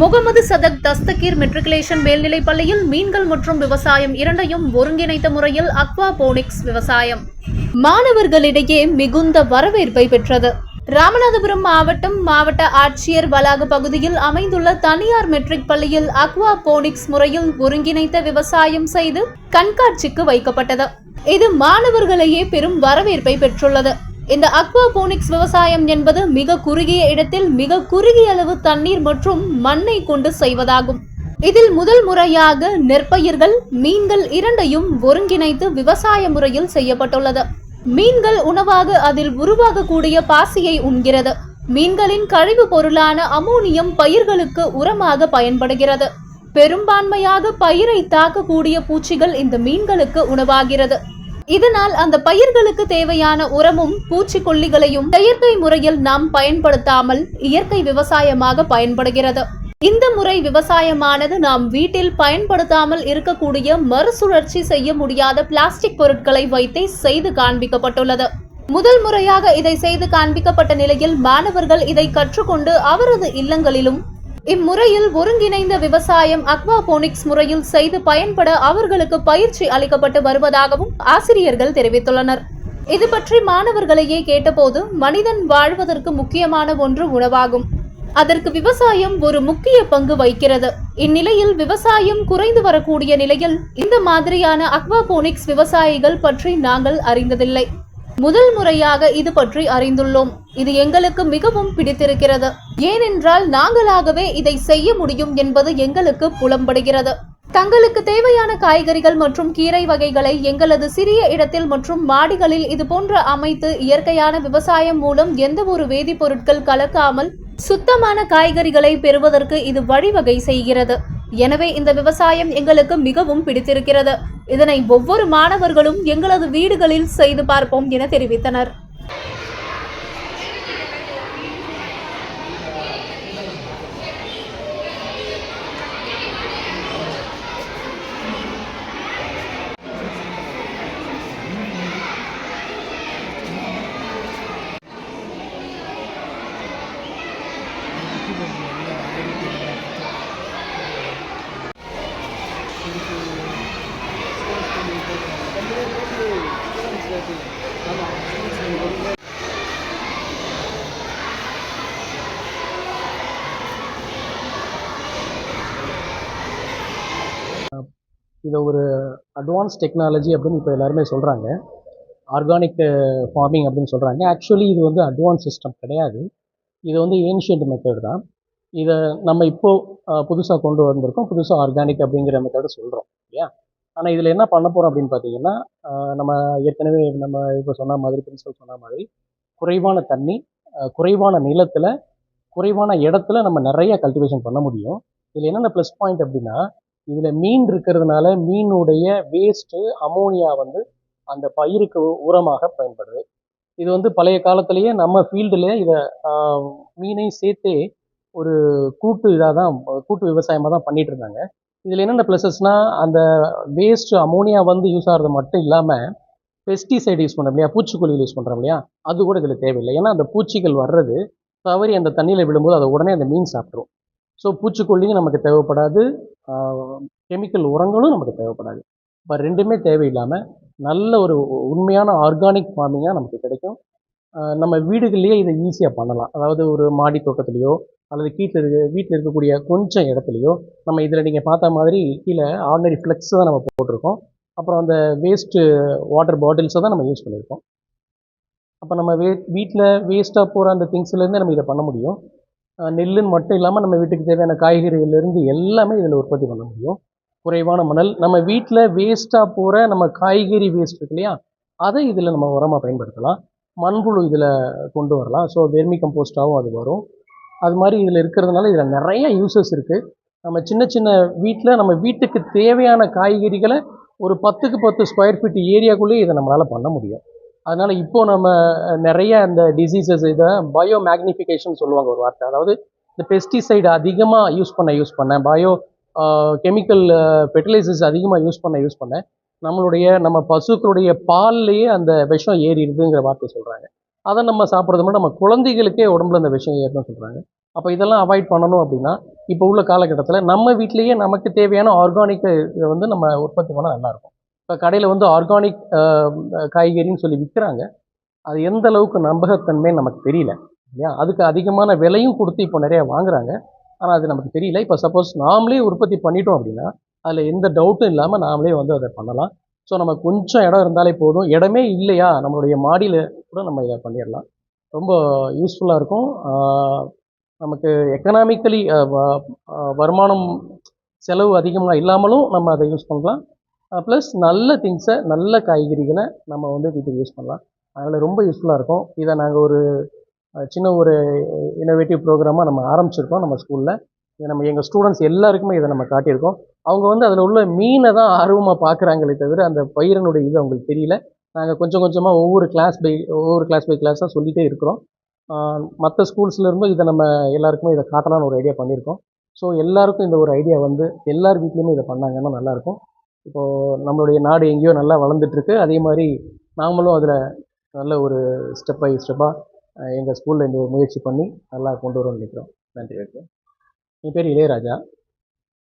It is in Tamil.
முகமது சதக் தஸ்தகீர் மெட்ரிகுலேஷன் மேல்நிலைப் பள்ளியில் மீன்கள் மற்றும் விவசாயம் இரண்டையும் ஒருங்கிணைத்த முறையில் அக்வா போனிக்ஸ் விவசாயம். மாணவர்களிடையே மிகுந்த வரவேற்பை பெற்றது. ராமநாதபுரம் மாவட்டம் மாவட்ட ஆட்சியர் வளாக பகுதியில் அமைந்துள்ள தனியார் மெட்ரிக் பள்ளியில் அக்வா போனிக்ஸ் முறையில் ஒருங்கிணைத்த விவசாயம் செய்து கண்காட்சிக்கு வைக்கப்பட்டது. இது மாணவர்களையே பெரும் வரவேற்பை பெற்றுள்ளது. இந்த அக்வாபோனிக்ஸ் விவசாயம் என்பது மிக குறுகிய இடத்தில் மிக குறுகிய அளவு தண்ணீர் மற்றும் மண்ணை கொண்டு செய்வதாகும். இதில் முதல் முறையாக நெற்பயிர்கள் மீன்கள் இரண்டையும் ஒருங்கிணைத்து விவசாய முறையில் செய்யப்பட்டுள்ளது. மீன்கள் உணவாக அதில் உருவாகக்கூடிய பாசியை உண்கிறது. மீன்களின் கழிவு பொருளான அமோனியம் பயிர்களுக்கு உரமாக பயன்படுகிறது. பெரும்பான்மையாக பயிரை தாக்கக்கூடிய பூச்சிகள் இந்த மீன்களுக்கு உணவாகிறது. இதனால் அந்த பயிர்களுக்கு தேவையான உரமும் பூச்சிக்கொல்லிகளையும் செயற்கை முறையில் நாம் பயன்படுத்தாமல் இயற்கை விவசாயமாக பயன்படுகிறது. இந்த முறை விவசாயமானது நாம் வீட்டில் பயன்படுத்தாமல் இருக்கக்கூடிய மறுசுழற்சி செய்ய முடியாத பிளாஸ்டிக் பொருட்களை வைத்தே செய்து காண்பிக்கப்பட்டுள்ளது. முதல் முறையாக இதை செய்து காண்பிக்கப்பட்ட நிலையில் மாணவர்கள் இதை கற்றுக்கொண்டு அவரது இல்லங்களிலும் இம்முறையில் ஒருங்கிணைந்த விவசாயம் அக்வாபோனிக்ஸ் முறையில் செய்து பயன்பட அவர்களுக்கு பயிற்சி அளிக்கப்பட்டு வருவதாகவும் ஆசிரியர்கள் தெரிவித்துள்ளனர். இது பற்றி மாணவர்களையே கேட்டபோது மனிதன் வாழ்வதற்கு முக்கியமான ஒன்று உணவாகும். அதற்கு விவசாயம் ஒரு முக்கிய பங்கு வகிக்கிறது. இந்நிலையில் விவசாயம் குறைந்து வரக்கூடிய நிலையில் இந்த மாதிரியான அக்வாபோனிக்ஸ் விவசாயிகள் பற்றி நாங்கள் அறிந்ததில்லை. முதல் முறையாக இது பற்றி அறிந்துள்ளோம். இது எங்களுக்கு மிகவும் பிடித்திருக்கிறது. ஏனென்றால் நாங்களாகவே இதை செய்ய முடியும் என்பது எங்களுக்கு புலம்படுகிறது. தங்களுக்கு தேவையான காய்கறிகள் மற்றும் கீரை வகைகளை எங்களது சிறிய இடத்தில் மற்றும் மாடிகளில் இது போன்ற அமைத்து இயற்கையான விவசாயம் மூலம் எந்த ஒரு வேதிப்பொருட்கள் கலக்காமல் சுத்தமான காய்கறிகளை பெறுவதற்கு இது வழிவகை செய்கிறது. எனவே இந்த விவசாயம் எங்களுக்கு மிகவும் பிடித்திருக்கிறது. இதனை ஒவ்வொரு மாணவர்களும் எங்களது வீடுகளில் செய்து பார்ப்போம் என தெரிவித்தனர். இதை ஒரு அட்வான்ஸ் டெக்னாலஜி அப்படின்னு இப்போ எல்லாருமே சொல்கிறாங்க ஆர்கானிக் ஃபார்மிங் அப்படின்னு சொல்கிறாங்க ஆக்சுவலி இது வந்து அட்வான்ஸ் சிஸ்டம் கிடையாது. இது வந்து ஏன்ஷியன்ட் மெத்தட் தான். இதை நம்ம இப்போது uh, புதுசாக கொண்டு வந்திருக்கோம். புதுசாக ஆர்கானிக் அப்படிங்கிற மெத்தடை சொல்கிறோம் இல்லையா? ஆனால் இதில் என்ன பண்ண போகிறோம் அப்படின்னு பார்த்தீங்கன்னா நம்ம ஏற்கனவே நம்ம இப்போ சொன்ன மாதிரி பிரின்சிபல் சொன்ன மாதிரி குறைவான தண்ணி குறைவான நிலத்தில் குறைவான இடத்துல நம்ம நிறைய கல்டிவேஷன் பண்ண முடியும். இதில் என்னென்ன ப்ளஸ் பாயிண்ட் அப்படின்னா இதில் மீன் இருக்கிறதுனால மீனுடைய வேஸ்ட்டு அமோனியா வந்து அந்த பயிருக்கு உரமாக பயன்படுது. இது வந்து பழைய காலத்திலேயே நம்ம ஃபீல்டுலேயே இதை மீனை சேர்த்தே ஒரு கூட்டு இதாக தான் கூட்டு விவசாயமாக தான் பண்ணிகிட்டு இருந்தாங்க. இதில் என்னென்ன ப்ளஸஸ்னால் அந்த வேஸ்ட் அமோனியா வந்து யூஸ் ஆகிறது மட்டும் இல்லாமல் பெஸ்டிசைடு யூஸ் பண்ணுறோம் இல்லையா? பூச்சிக்கொல்லிகள் யூஸ் பண்ணுறோம் இல்லையா? அது கூட இதில் தேவையில்லை. ஏன்னா அந்த பூச்சிகள் வர்றது தவறி அந்த தண்ணியில் விழும்போது அதை உடனே அந்த மீன் சாப்பிட்ரும் ஸோ பூச்சிக்கொல்லியும் நமக்கு தேவைப்படாது. கெமிக்கல் உரங்களும் நமக்கு தேவைப்படாது. இப்போ ரெண்டுமே தேவையில்லாமல் நல்ல ஒரு உண்மையான ஆர்கானிக் ஃபார்மிங்காக நமக்கு கிடைக்கும். நம்ம வீடுகள்லேயே இதை ஈஸியாக பண்ணலாம். அதாவது ஒரு மாடி தோட்டத்துலேயோ அல்லது கீட்டில் இருக்க வீட்டில் இருக்கக்கூடிய கொஞ்சம் இடத்துலையோ நம்ம இதில் நீங்கள் பார்த்த மாதிரி கீழே ஆர்டினரி ஃப்ளெக்ஸ் தான் நம்ம போட்டிருக்கோம். அப்புறம் அந்த வேஸ்ட்டு வாட்டர் பாட்டில்ஸை தான் நம்ம யூஸ் பண்ணியிருக்கோம். அப்போ நம்ம வே வீட்டில் வேஸ்ட்டாக போகிற அந்த திங்ஸ்லேருந்து நம்ம இதை பண்ண முடியும். நெல்லுன்னு மட்டும் இல்லாமல் நம்ம வீட்டுக்கு தேவையான காய்கறிகள்லேருந்து எல்லாமே இதில் உற்பத்தி பண்ண முடியும். குறைவான மணல் நம்ம வீட்டில் வேஸ்ட்டாக போகிற நம்ம காய்கறி வேஸ்ட் இருக்கு இல்லையா? அதை இதில் நம்ம உரமாக பயன்படுத்தலாம். மண்புழு இதில் கொண்டு வரலாம். ஸோ வெர்மி கம்போஸ்டாகவும் அது வரும். அது மாதிரி இதில் இருக்கிறதுனால இதில் நிறைய யூசஸ் இருக்குது நம்ம சின்ன சின்ன வீட்டில் நம்ம வீட்டுக்கு தேவையான காய்கறிகளை ஒரு பத்துக்கு பத்து ஸ்கொயர் ஃபீட் ஏரியாக்குள்ளேயே இதை நம்மளால் பண்ண முடியும். அதனால் இப்போ நம்ம நிறைய அந்த டிசீசஸ் இதை பயோ மேக்னிஃபிகேஷன் சொல்லுவாங்க ஒரு வார்த்தை. அதாவது இந்த பெஸ்டிசைடு அதிகமாக யூஸ் பண்ண யூஸ் பண்ண பயோ கெமிக்கல் ஃபெர்டிலைசர்ஸ் அதிகமாக யூஸ் பண்ண யூஸ் பண்ண நம்மளுடைய நம்ம பசுக்களுடைய பால்லையே அந்த விஷம் ஏறிடுதுங்கிற வார்த்தை சொல்கிறாங்க அதை நம்ம சாப்பிட்றது மட்டும் நம்ம குழந்தைகளுக்கே உடம்புல அந்த விஷம் ஏறணும்னு சொல்கிறாங்க அப்போ இதெல்லாம் அவாய்ட் பண்ணணும் அப்படின்னா இப்போ உள்ள காலகட்டத்தில் நம்ம வீட்லேயே நமக்கு தேவையான ஆர்கானிக் இதை வந்து நம்ம உற்பத்தி பண்ணால் நல்லாயிருக்கும் இப்போ கடையில் வந்து ஆர்கானிக் காய்கறின்னு சொல்லி விற்கிறாங்க அது எந்த அளவுக்கு நம்பகத்தன்மை நமக்கு தெரியல இல்லையா? அதுக்கு அதிகமான விலையும் கொடுத்து இப்போ நிறைய வாங்குறாங்க. ஆனால் அது நமக்கு தெரியல. இப்போ சப்போஸ் நாமளே உற்பத்தி பண்ணிட்டோம் அப்படின்னா அதில் எந்த டவுட்டும் இல்லாமல் நாமளே வந்து அதை பண்ணலாம். ஸோ நம்ம கொஞ்சம் இடம் இருந்தாலே போதும். இடமே இல்லையா? நம்மளுடைய மாடியில் கூட நம்ம இதை பண்ணிடலாம். ரொம்ப யூஸ்ஃபுல்லாக இருக்கும். நமக்கு எக்கனாமிக்கலி வருமானம் செலவு அதிகமாக இல்லாமலும் நம்ம அதை யூஸ் பண்ணலாம். ப்ளஸ் நல்ல திங்ஸை நல்ல காய்கறிகளை நம்ம வந்து வீட்டுக்கு யூஸ் பண்ணலாம். அதனால் ரொம்ப யூஸ்ஃபுல்லாக இருக்கும். இதை நாங்கள் ஒரு சின்ன ஒரு இன்னோவேட்டிவ் ப்ரோக்ராமாக நம்ம ஆரம்பிச்சிருக்கோம் நம்ம ஸ்கூலில் இதை நம்ம எங்கள் ஸ்டூடெண்ட்ஸ் எல்லாருக்குமே இதை நம்ம காட்டியிருக்கோம். அவங்க வந்து அதில் உள்ள மீனை தான் ஆர்வமாக பார்க்குறாங்களே தவிர அந்த பயிரனுடைய இது அவங்களுக்கு தெரியல. நாங்கள் கொஞ்சம் கொஞ்சமாக ஒவ்வொரு கிளாஸ் பை ஒவ்வொரு கிளாஸ் பை கிளாஸாக சொல்லிகிட்டே இருக்கிறோம். மற்ற ஸ்கூல்ஸ்லேருந்தும் இதை நம்ம எல்லாருக்குமே இதை காட்டலாம்னு ஒரு ஐடியா பண்ணியிருக்கோம். ஸோ எல்லாருக்கும் இந்த ஒரு ஐடியா வந்து எல்லார் வீட்லேயுமே இதை பண்ணாங்கன்னா நல்லாயிருக்கும். இப்போது நம்மளுடைய நாடு எங்கேயோ நல்லா வளர்ந்துட்டுருக்கு. அதே மாதிரி நாமளும் அதில் நல்ல ஒரு ஸ்டெப் பை ஸ்டெப்பாக எங்கள் ஸ்கூலில் இந்த முயற்சி பண்ணி நல்லா கொண்டு வரோம்னு நினைக்கிறோம். நன்றி. ஓகே. என் பேர் இளையராஜா.